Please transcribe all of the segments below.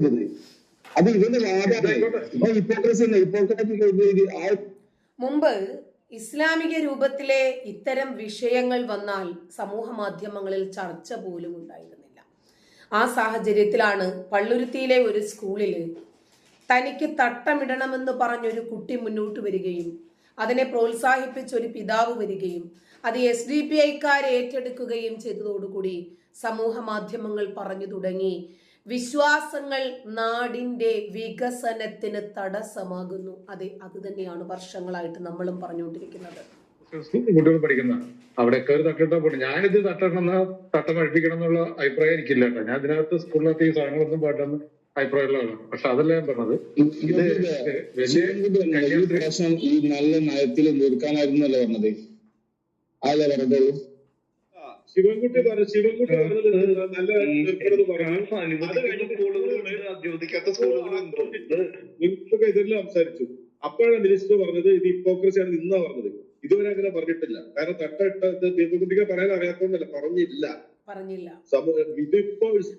അത് ഇവന്റെ വാദമാണ് ഹിപ്പോക്രസി ഹിപ്പോക്രസി ആ മുമ്പ് ഇസ്ലാമിക രൂപത്തിലെ ഇത്തരം വിഷയങ്ങൾ വന്നാൽ സമൂഹ മാധ്യമങ്ങളിൽ ചർച്ച പോലും ഉണ്ടായിരുന്നില്ല. ആ സാഹചര്യത്തിലാണ് പള്ളുരുത്തിയിലെ ഒരു സ്കൂളിൽ തനിക്ക് തട്ടമിടണമെന്ന് പറഞ്ഞൊരു കുട്ടി മുന്നോട്ട് വരികയും അതിനെ പ്രോത്സാഹിപ്പിച്ച ഒരു പിതാവ് വരികയും അത് എസ് ഡി പി ഐക്കാർ ഏറ്റെടുക്കുകയും ചെയ്തതോടുകൂടി സമൂഹ മാധ്യമങ്ങൾ പറഞ്ഞു തുടങ്ങി. വിശ്വാസങ്ങൾ നാടിന്റെ വികസനത്തിന് തടസ്സമാകുന്നു. അതെ അത് തന്നെയാണ് വർഷങ്ങളായിട്ട് നമ്മളും പറഞ്ഞുകൊണ്ടിരിക്കുന്നത്. കുട്ടികൾ പഠിക്കുന്ന അവിടെ കയറി തട്ടിട്ടാ പോട്ടെ ഞാനിത് തട്ടണമെന്ന തട്ടം കഴിപ്പിക്കണം എന്നുള്ള അഭിപ്രായം എനിക്കില്ല കേട്ടോ. ഞാൻ ഇതിനകത്ത് സ്കൂളിനകത്ത് ഈ സാധനങ്ങളൊന്നും പാട്ടെന്ന് അഭിപ്രായമുള്ളതാണ്. പക്ഷെ അതല്ല ഞാൻ പറഞ്ഞത്. ഇത് വലിയ പ്രശ്നം ഈ നല്ല നയത്തിൽ നിർക്കാനായിരുന്നല്ലോ പറഞ്ഞത്? അതല്ലേ പറഞ്ഞോളൂ ശിവൻകുട്ടി പറഞ്ഞു ശിവൻകുട്ടി പറഞ്ഞത് നല്ല നിങ്ങൾക്കൊക്കെ എതിരിൽ സംസാരിച്ചു. അപ്പോഴാണ് മിനിസ്റ്റർ പറഞ്ഞത് ഇത് ഹിപ്പോക്രസിയാണ് ഇന്നാ പറഞ്ഞത്. ഇതുവരെ അങ്ങനെ പറഞ്ഞിട്ടില്ല. കാരണം തട്ടിട്ടത് ദീപകുട്ടിക്ക് പറയാൻ അറിയാത്തതല്ല പറഞ്ഞില്ല. പറഞ്ഞില്ല.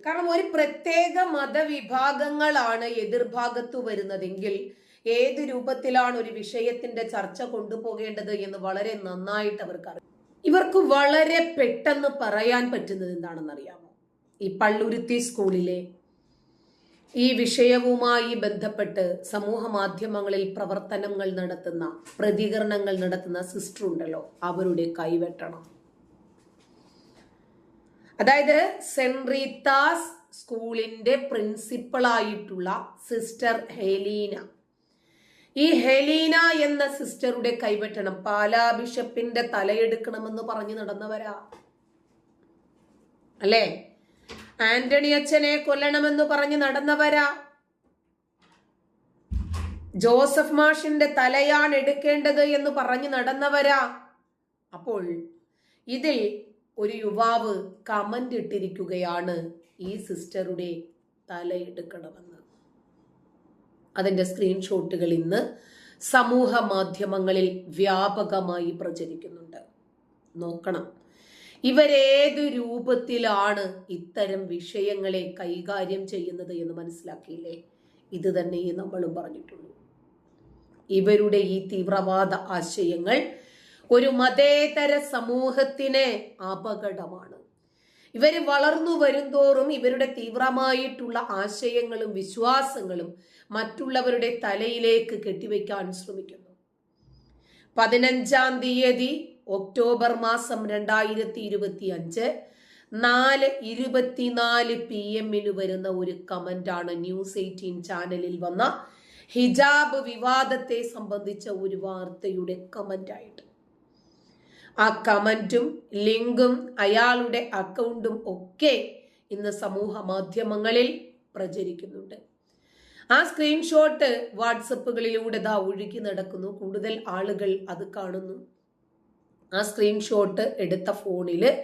കാരണം ഒരു പ്രത്യേക മതവിഭാഗങ്ങളാണ് എതിർഭാഗത്തു വരുന്നതെങ്കിൽ ഏത് രൂപത്തിലാണ് ഒരു വിഷയത്തിന്റെ ചർച്ച കൊണ്ടുപോകേണ്ടത് എന്ന് വളരെ നന്നായിട്ട് അവർക്ക് അറിയാം. ഇവർക്ക് വളരെ പെട്ടെന്ന് പറയാൻ പറ്റുന്നത് എന്താണെന്ന് അറിയാമോ ഈ പള്ളുരുത്തി സ്കൂളിലെ ഈ വിഷയവുമായി ബന്ധപ്പെട്ട് സമൂഹ മാധ്യമങ്ങളിൽ പ്രവർത്തനങ്ങൾ നടത്തുന്ന പ്രതികരണങ്ങൾ നടത്തുന്ന സിസ്റ്റർ ഉണ്ടല്ലോ അവരുടെ കൈവെട്ടണം. അതായത് സെന്റ് റീത്താസ് സ്കൂളിന്റെ പ്രിൻസിപ്പളായിട്ടുള്ള സിസ്റ്റർ ഹെലീന. ഈ ഹെലീന എന്ന സിസ്റ്ററുടെ കൈവെട്ടണം. പാലാ ബിഷപ്പിന്റെ തലയെടുക്കണമെന്ന് പറഞ്ഞു നടന്നവരാ. അല്ലേ? ആന്റണി അച്ഛനെ കൊല്ലണമെന്ന് പറഞ്ഞു നടന്നവരാ. ജോസഫ് മാഷിന്റെ തലയാണ് എടുക്കേണ്ടത് എന്ന് പറഞ്ഞു നടന്നവരാ. അപ്പോൾ ഇതിൽ ഒരു യുവാവ് കമന്റ് ഇട്ടിരിക്കുകയാണ് ഈ സിസ്റ്ററുടെ തല എടുക്കണമെന്ന് അതിന്റെ സ്ക്രീൻഷോട്ടുകൾ ഇന്ന് സമൂഹ മാധ്യമങ്ങളിൽ വ്യാപകമായി പ്രചരിക്കുന്നുണ്ട്. നോക്കണം. ഇവരേതു രൂപത്തിലാണ് ഇത്തരം വിഷയങ്ങളെ കൈകാര്യം ചെയ്യുന്നത് എന്ന് മനസ്സിലാക്കിയില്ലേ? ഇത് തന്നെ നമ്മളും പറഞ്ഞിട്ടുള്ളൂ. ഇവരുടെ ഈ തീവ്രവാദ ആശയങ്ങൾ ഒരു മതേതര സമൂഹത്തിന് അപകടമാണ്. ഇവർ വളർന്നു വരുന്തോറും ഇവരുടെ തീവ്രമായിട്ടുള്ള ആശയങ്ങളും വിശ്വാസങ്ങളും മറ്റുള്ളവരുടെ തലയിലേക്ക് കെട്ടിവെക്കാൻ ശ്രമിക്കുന്നു. പതിനഞ്ചാം തീയതി ഒക്ടോബർ മാസം രണ്ടായിരത്തി ഇരുപത്തി അഞ്ച് നാല് ഇരുപത്തിനാല് പി എമ്മിന് വരുന്ന ഒരു കമന്റാണ് ന്യൂസ് എയ്റ്റീൻ ചാനലിൽ വന്ന ഹിജാബ് വിവാദത്തെ സംബന്ധിച്ച ഒരു വാർത്തയുടെ കമന്റായിട്ട്. ആ കമന്റും ലിങ്കും അയാളുടെ അക്കൗണ്ടും ഒക്കെ ഇന്ന് സമൂഹ മാധ്യമങ്ങളിൽ പ്രചരിക്കുന്നുണ്ട്. ആ സ്ക്രീൻഷോട്ട് വാട്സപ്പുകളിലൂടെ ദാ ഒഴുകി നടക്കുന്നു. കൂടുതൽ ആളുകൾ അത് കാണുന്നു. ആ സ്ക്രീൻഷോട്ട് എടുത്ത ഫോണിൽ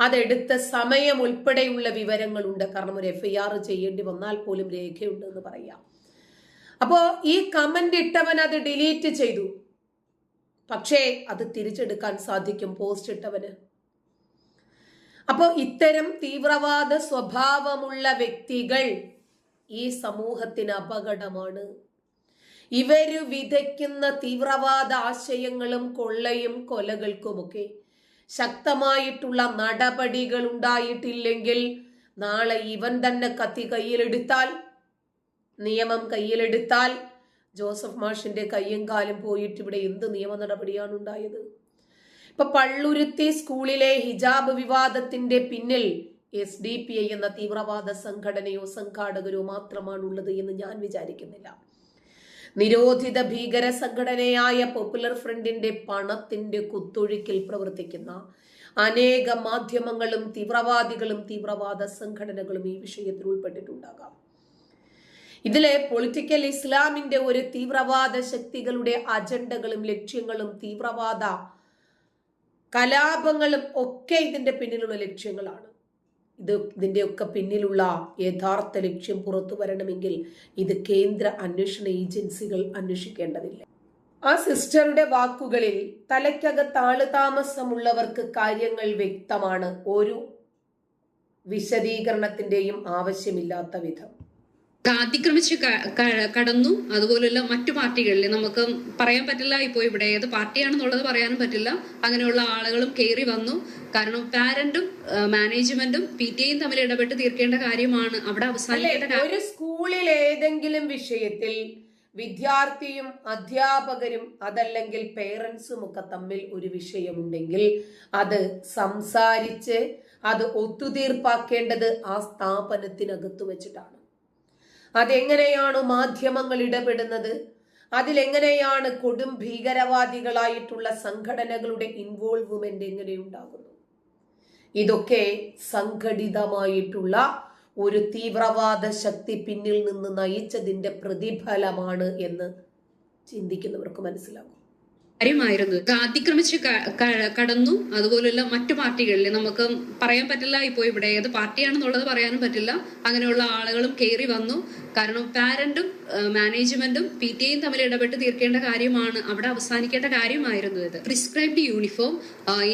അതെടുത്ത സമയം ഉൾപ്പെടെയുള്ള വിവരങ്ങളുണ്ട്. കാരണം ഒരു എഫ് ഐ ആർ ചെയ്യേണ്ടി വന്നാൽ പോലും രേഖയുണ്ടെന്ന് പറയാം. അപ്പോൾ ഈ കമന്റ് ഇട്ടവൻ അത് ഡിലീറ്റ് ചെയ്തു. പക്ഷേ അത് തിരിച്ചെടുക്കാൻ സാധിക്കും പോസ്റ്റ് ഇട്ടവന്. അപ്പോൾ ഇത്തരം തീവ്രവാദ സ്വഭാവമുള്ള വ്യക്തികൾ ഈ സമൂഹത്തിന് അപകടമാണ്. ഇവർ വിതയ്ക്കുന്ന തീവ്രവാദ ആശയങ്ങളും കൊള്ളയും കൊലകൾക്കുമൊക്കെ ശക്തമായിട്ടുള്ള നടപടികൾ ഉണ്ടായിട്ടില്ലെങ്കിൽ നാളെ ഇവൻ തന്നെ കത്തി കയ്യിലെടുത്താൽ നിയമം കയ്യിലെടുത്താൽ ജോസഫ് മാഷിന്റെ കയ്യും കാലും പോയിട്ട് ഇവിടെ എന്ത് നിയമ നടപടിയാണ് ഉണ്ടായത്? ഇപ്പൊ പള്ളുരുത്തി സ്കൂളിലെ ഹിജാബ് വിവാദത്തിന്റെ പിന്നിൽ എസ് ഡി പി ഐ എന്ന തീവ്രവാദ സംഘടനയോ സംഘാടകരോ മാത്രമാണ് ഉള്ളത് എന്ന് ഞാൻ വിചാരിക്കുന്നില്ല. നിരോധിത ഭീകര സംഘടനയായ പോപ്പുലർ ഫ്രണ്ടിന്റെ പണത്തിന്റെ കുത്തൊഴുക്കിൽ പ്രവർത്തിക്കുന്ന അനേക മാധ്യമങ്ങളും തീവ്രവാദികളും തീവ്രവാദ സംഘടനകളും ഈ വിഷയത്തിൽ ഉൾപ്പെട്ടിട്ടുണ്ടാകാം. ഇതിലെ പൊളിറ്റിക്കൽ ഇസ്ലാമിന്റെ ഒരു തീവ്രവാദ ശക്തികളുടെ അജണ്ടകളും ലക്ഷ്യങ്ങളും തീവ്രവാദ കലാപങ്ങളും ഒക്കെ ഇതിന്റെ പിന്നിലുള്ള ലക്ഷ്യങ്ങളാണ്. ഇത് ഇതിന്റെയൊക്കെ പിന്നിലുള്ള യഥാർത്ഥ ലക്ഷ്യം പുറത്തു വരണമെങ്കിൽ ഇത് കേന്ദ്ര അന്വേഷണ ഏജൻസികൾ അന്വേഷിക്കേണ്ടതില്ല. ആ സിസ്റ്ററുടെ വാക്കുകളിൽ തലയ്ക്കകത്ത് ആൾ താമസമുള്ളവർക്ക് കാര്യങ്ങൾ വ്യക്തമാണ്. ഒരു വിശദീകരണത്തിന്റെയും ആവശ്യമില്ലാത്ത വിധം. അതിക്രമിച്ച് കടന്നു. അതുപോലുള്ള മറ്റു പാർട്ടികളിൽ നമുക്ക് പറയാൻ പറ്റില്ല ഇപ്പോൾ ഇവിടെ ഏത് പാർട്ടിയാണെന്നുള്ളത് പറയാനും പറ്റില്ല. അങ്ങനെയുള്ള ആളുകളും കയറി വന്നു. കാരണം പാരന്റും മാനേജ്മെന്റും പി ടി എയും തമ്മിൽ ഇടപെട്ട് തീർക്കേണ്ട കാര്യമാണ് അവിടെ അവസാനിക്കേണ്ട ഒരു സ്കൂളിൽ ഏതെങ്കിലും വിഷയത്തിൽ വിദ്യാർത്ഥിയും അധ്യാപകരും അതല്ലെങ്കിൽ പേരൻസും ഒക്കെ തമ്മിൽ ഒരു വിഷയമുണ്ടെങ്കിൽ അത് സംസാരിച്ച് അത് ഒത്തുതീർപ്പാക്കേണ്ടത് ആ സ്ഥാപനത്തിനകത്ത് വെച്ചിട്ടാണ്. അതെങ്ങനെയാണ് മാധ്യമങ്ങൾ ഇടപെടുന്നത്? അതിലെങ്ങനെയാണ് കൊടും ഭീകരവാദികളായിട്ടുള്ള സംഘടനകളുടെ ഇൻവോൾവ്മെന്റ് എങ്ങനെയുണ്ടാകുന്നു? ഇതൊക്കെ സംഘടിതമായിട്ടുള്ള ഒരു തീവ്രവാദ ശക്തി പിന്നിൽ നിന്ന് നയിച്ചതിന്റെ പ്രതിഫലമാണ് എന്ന് ചിന്തിക്കുന്നവർക്ക് മനസ്സിലാകും. കാര്യമായിരുന്നു. അതിക്രമിച്ച് ക- ക- കടന്നു. അതുപോലുള്ള മറ്റു പാർട്ടികളിൽ നമുക്ക് പറയാൻ പറ്റില്ല ഇപ്പോൾ ഇവിടെ ഏത് പാർട്ടിയാണെന്നുള്ളത് പറയാനും പറ്റില്ല. അങ്ങനെയുള്ള ആളുകളും കയറി വന്നു. കാരണം പാരന്റും മാനേജ്മെന്റും പി ടി എയും തമ്മിൽ ഇടപെട്ട് തീർക്കേണ്ട കാര്യമാണ് അവിടെ അവസാനിക്കേണ്ട കാര്യമായിരുന്നു ഇത്. പ്രിസ്ക്രൈബ്ഡ് യൂണിഫോം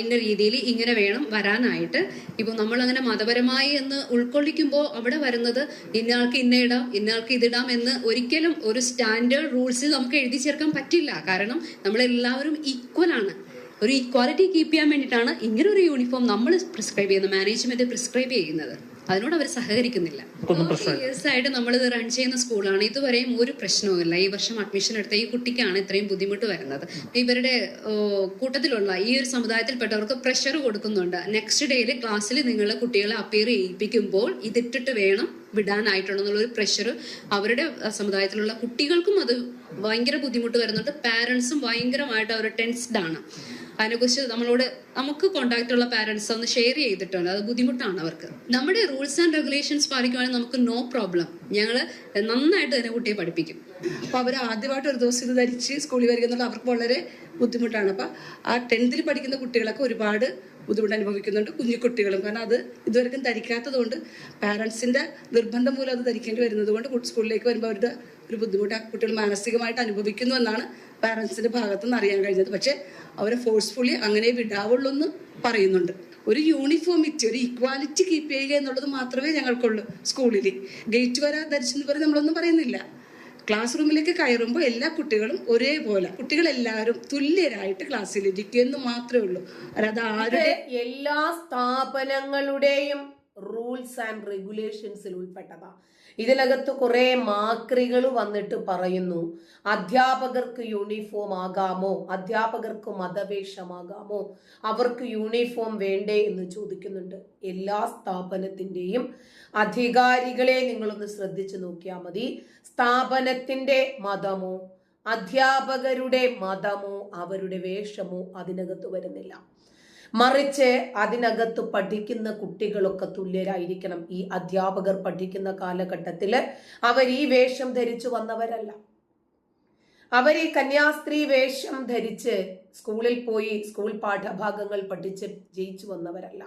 ഇന്ന രീതിയിൽ ഇങ്ങനെ വേണം വരാനായിട്ട്. ഇപ്പൊ നമ്മൾ അങ്ങനെ മതപരമായി എന്ന് ഉൾക്കൊള്ളിക്കുമ്പോൾ അവിടെ വരുന്നത് ഇന്നയാൾക്ക് ഇന്ന ഇടാം ഇന്നയാൾക്ക് ഇതിടാം എന്ന് ഒരിക്കലും ഒരു സ്റ്റാൻഡേർഡ് റൂൾസിൽ നമുക്ക് എഴുതി ചേർക്കാൻ പറ്റില്ല. കാരണം നമ്മളെല്ലാവരും ഈക്വൽ ആണ്. ഒരു ഈക്വാലിറ്റി കീപ്പ് ചെയ്യാൻ വേണ്ടിയിട്ടാണ് ഇങ്ങനെ ഒരു യൂണിഫോം നമ്മൾ പ്രിസ്ക്രൈബ് ചെയ്യുന്നത് മാനേജ്മെന്റ് പ്രിസ്ക്രൈബ് ചെയ്യുന്നത്. അതിനോട് അവർ സഹകരിക്കുന്നില്ല ആയിട്ട് നമ്മൾ ഇത് റൺ ചെയ്യുന്ന സ്കൂളാണ് ഇതുവരെയും ഒരു പ്രശ്നവുമില്ല. ഈ വർഷം അഡ്മിഷൻ എടുത്ത ഈ കുട്ടിക്കാണ് ഇത്രയും ബുദ്ധിമുട്ട് വരുന്നത്. ഇവരുടെ കൂട്ടത്തിലുള്ള ഈ ഒരു സമുദായത്തിൽപ്പെട്ടവർക്ക് പ്രഷർ കൊടുക്കുന്നുണ്ട്. നെക്സ്റ്റ് ഡേയിൽ ക്ലാസ്സിൽ നിങ്ങൾ കുട്ടികളെ അപ്പിയർ ചെയ്യിപ്പിക്കുമ്പോൾ ഇതിട്ടിട്ട് വേണം വിടാനായിട്ടുള്ള ഒരു പ്രഷർ അവരുടെ സമുദായത്തിലുള്ള കുട്ടികൾക്കും അത് ഭയങ്കര ബുദ്ധിമുട്ട് വരുന്നുണ്ട്. പാരൻസും ഭയങ്കരമായിട്ട് അവർ ടെൻസ്ഡ് ആണ്. അതിനെക്കുറിച്ച് നമ്മളോട് നമുക്ക് കോണ്ടാക്ട് ഉള്ള പാരന്റ്സ് ഒന്ന് ഷെയർ ചെയ്തിട്ടുണ്ട്. അത് ബുദ്ധിമുട്ടാണ് അവർക്ക്. നമ്മുടെ റൂൾസ് ആൻഡ് റെഗുലേഷൻസ് പാലിക്കുവാണെങ്കിൽ നമുക്ക് നോ പ്രോബ്ലം ഞങ്ങൾ നന്നായിട്ട് തന്നെ കുട്ടിയെ പഠിപ്പിക്കും. അപ്പോൾ അവർ ആദ്യമായിട്ട് ഒരു ദിവസം ഇത് ധരിച്ച് സ്കൂളിൽ വരിക എന്നുള്ളത് അവർക്ക് വളരെ ബുദ്ധിമുട്ടാണ്. അപ്പോൾ ആ ടെൻത്തിൽ പഠിക്കുന്ന കുട്ടികളൊക്കെ ഒരുപാട് ബുദ്ധിമുട്ട് അനുഭവിക്കുന്നുണ്ട് കുഞ്ഞു കുട്ടികളും കാരണം അത് ഇതുവരെക്കും ധരിക്കാത്തത് കൊണ്ട് പാരൻസിന്റെ നിർബന്ധം മൂലം അത് ധരിക്കേണ്ടി വരുന്നത് കൊണ്ട് സ്കൂളിലേക്ക് വരുമ്പോൾ അവരുടെ ഒരു ബുദ്ധിമുട്ട് ആ കുട്ടികൾ മാനസികമായിട്ട് അനുഭവിക്കുന്നു എന്നാണ് പാരൻസിന്റെ ഭാഗത്തു നിന്ന് അറിയാൻ കഴിഞ്ഞത്. പക്ഷേ അവരെ ഫോഴ്സ്ഫുള്ളി അങ്ങനെ വിടാവുള്ളൂ എന്ന് പറയുന്നുണ്ട്. ഒരു യൂണിഫോമിറ്റി ഒരു ഇക്വാലിറ്റി കീപ്പ് ചെയ്യുക എന്നുള്ളത് മാത്രമേ ഞങ്ങൾക്കുള്ളൂ സ്കൂളിൽ ഗേറ്റ് വരാ ധരിച്ചെന്ന് പറഞ്ഞ് നമ്മളൊന്നും പറയുന്നില്ല. ക്ലാസ് റൂമിലേക്ക് കയറുമ്പോൾ എല്ലാ കുട്ടികളും ഒരേപോലെ. കുട്ടികളെല്ലാവരും തുല്യരായിട്ട് ക്ലാസ്സിലിരിക്കുക എന്ന് മാത്രമേ ഉള്ളൂ. അതായത് എല്ലാ സ്ഥാപനങ്ങളുടെയും റൂൾസ് ആൻഡ് റെഗുലേഷൻസിൽ ഉൾപ്പെട്ടതാ. ഇതിനകത്ത് കുറെ മാക്രികൾ വന്നിട്ട് പറയുന്നു. അധ്യാപകർക്ക് യൂണിഫോം ആകാമോ? അധ്യാപകർക്ക് മതവേഷമാകാമോ? അവർക്ക് യൂണിഫോം വേണ്ടേ എന്ന് ചോദിക്കുന്നുണ്ട്. എല്ലാ സ്ഥാപനത്തിന്റെയും അധികാരികളെ നിങ്ങളൊന്ന് ശ്രദ്ധിച്ചു നോക്കിയാൽ മതി. സ്ഥാപനത്തിന്റെ മതമോ? അധ്യാപകരുടെ മതമോ? അവരുടെ വേഷമോ? അതിനകത്ത് വരുന്നില്ല. മറിച്ച് അതിനകത്ത് പഠിക്കുന്ന കുട്ടികളൊക്കെ തുല്യരായിരിക്കണം. ഈ അധ്യാപകർ പഠിക്കുന്ന കാലഘട്ടത്തിൽ അവർ ഈ വേഷം ധരിച്ചു വന്നവരല്ല. അവർ ഈ കന്യാസ്ത്രീ വേഷം ധരിച്ച് സ്കൂളിൽ പോയി സ്കൂൾ പാഠഭാഗങ്ങൾ പഠിച്ച് ജയിച്ചു വന്നവരല്ല.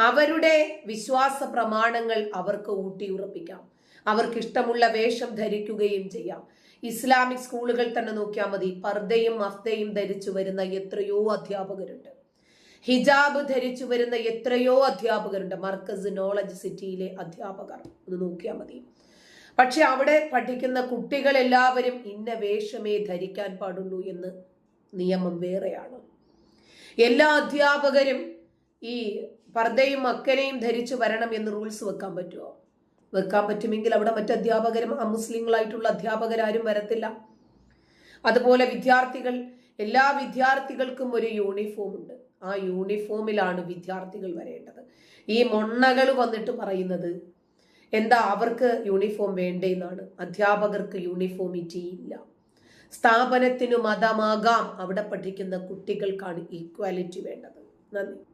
അവരുടെ വിശ്വാസ പ്രമാണങ്ങൾ അവർക്ക് ഊട്ടിയുറപ്പിക്കാം. അവർക്ക് ഇഷ്ടമുള്ള വേഷം ധരിക്കുകയും ചെയ്യാം. ഇസ്ലാമിക് സ്കൂളുകൾ തന്നെ നോക്കിയാൽ മതി. പർദ്ദയും മഫ്തയും ധരിച്ചു വരുന്ന എത്രയോ അധ്യാപകരുണ്ട്. ഹിജാബ് ധരിച്ചു വരുന്ന എത്രയോ അധ്യാപകരുണ്ട്. മർക്കസ് നോളജ് സിറ്റിയിലെ അധ്യാപകർ. ഒന്ന് നോക്കിയാൽ മതി. പക്ഷെ അവിടെ പഠിക്കുന്ന കുട്ടികൾ എല്ലാവരും ഇന്ന വേഷമേ ധരിക്കാൻ പാടുള്ളൂ എന്ന് നിയമം വേറെയാണ്. എല്ലാ അധ്യാപകരും ഈ പർദ്ദയും അക്കനെയും ധരിച്ചു വരണം എന്ന് റൂൾസ് വെക്കാൻ പറ്റുമോ വെക്കാൻ പറ്റുമെങ്കിൽ അവിടെ മറ്റു അധ്യാപകരും അമുസ്ലിങ്ങളായിട്ടുള്ള അധ്യാപകരാരും വരത്തില്ല. അതുപോലെ വിദ്യാർത്ഥികൾ എല്ലാ വിദ്യാർത്ഥികൾക്കും ഒരു യൂണിഫോം ഉണ്ട്. ആ യൂണിഫോമിലാണ് വിദ്യാർത്ഥികൾ വരേണ്ടത്. ഈ മൊണ്ണകൾ വന്നിട്ട് പറയുന്നത് എന്താ അവർക്ക് യൂണിഫോം വേണ്ടെന്നാണ് അധ്യാപകർക്ക് യൂണിഫോമിറ്റി ഇല്ല. സ്ഥാപനത്തിനു മതമാകാം അവിടെ പഠിക്കുന്ന കുട്ടികൾക്കാണ് ഈക്വാലിറ്റി വേണ്ടത്. നന്ദി.